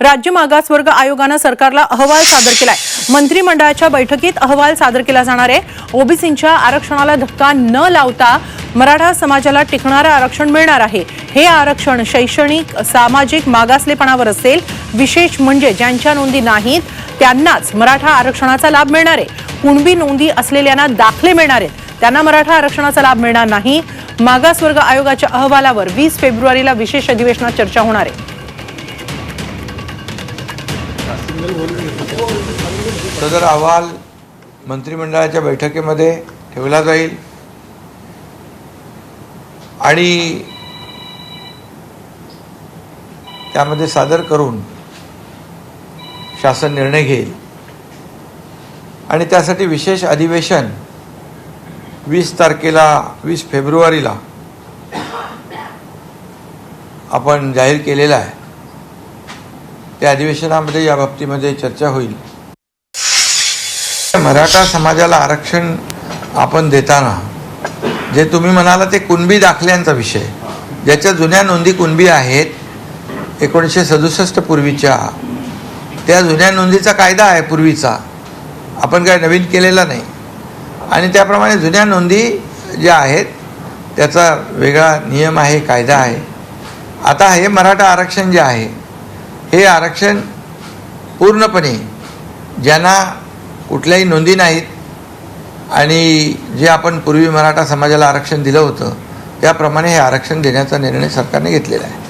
राज्य मागासवर्ग आयोगानं सरकारला अहवाल सादर केलाय. मंत्रिमंडळाच्या बैठकीत अहवाल सादर केला जाणार आहे. ओबीसींच्या आरक्षणाला धक्का न लावता मराठा समाजाला टिकणारं आरक्षण मिळणार आहे. हे आरक्षण शैक्षणिक सामाजिक मागासलेपणावर असेल. विशेष म्हणजे ज्यांच्या नोंदी नाहीत त्यांनाच मराठा आरक्षणाचा लाभ मिळणार आहे. कुणबी नोंदी असलेल्यांना दाखले मिळणार आहेत. त्यांना मराठा आरक्षणाचा लाभ मिळणार नाही. मागासवर्ग आयोगाच्या अहवालावर वीस फेब्रुवारीला विशेष अधिवेशनात चर्चा होणार आहे. सदर अहवाल मंत्रिमंडळाच्या बैठकीमध्ये ठेवला जाईल आणि त्यामध्ये सादर करून शासन निर्णय घेईल आणि त्यासाठी विशेष अधिवेशन वीस तारखेला वीस फेब्रुवारीला आपण जाहीर केलेला आहे. त्या अधिवेशनामध्ये या बाबतीमध्ये चर्चा होईल. मराठा समाजाला आरक्षण आपण देताना जे तुम्ही म्हणाला ते कुणबी दाखल्यांचा विषय. ज्याच्या जुन्या नोंदी कुणबी आहेत एकोणीसशे सदुसष्ट पूर्वीच्या त्या जुन्या नोंदीचा कायदा आहे पूर्वीचा. आपण काय नवीन केलेला नाही. आणि त्याप्रमाणे जुन्या नोंदी ज्या आहेत त्याचा वेगळा नियम आहे कायदा आहे. आता हे मराठा आरक्षण जे आहे हे आरक्षण पूर्णपणे ज्यांना कुठल्याही नोंदी नाहीत आणि जे आपण पूर्वी मराठा समाजाला आरक्षण दिलं होतं त्याप्रमाणे हे आरक्षण देण्याचा निर्णय सरकारने घेतलेला आहे.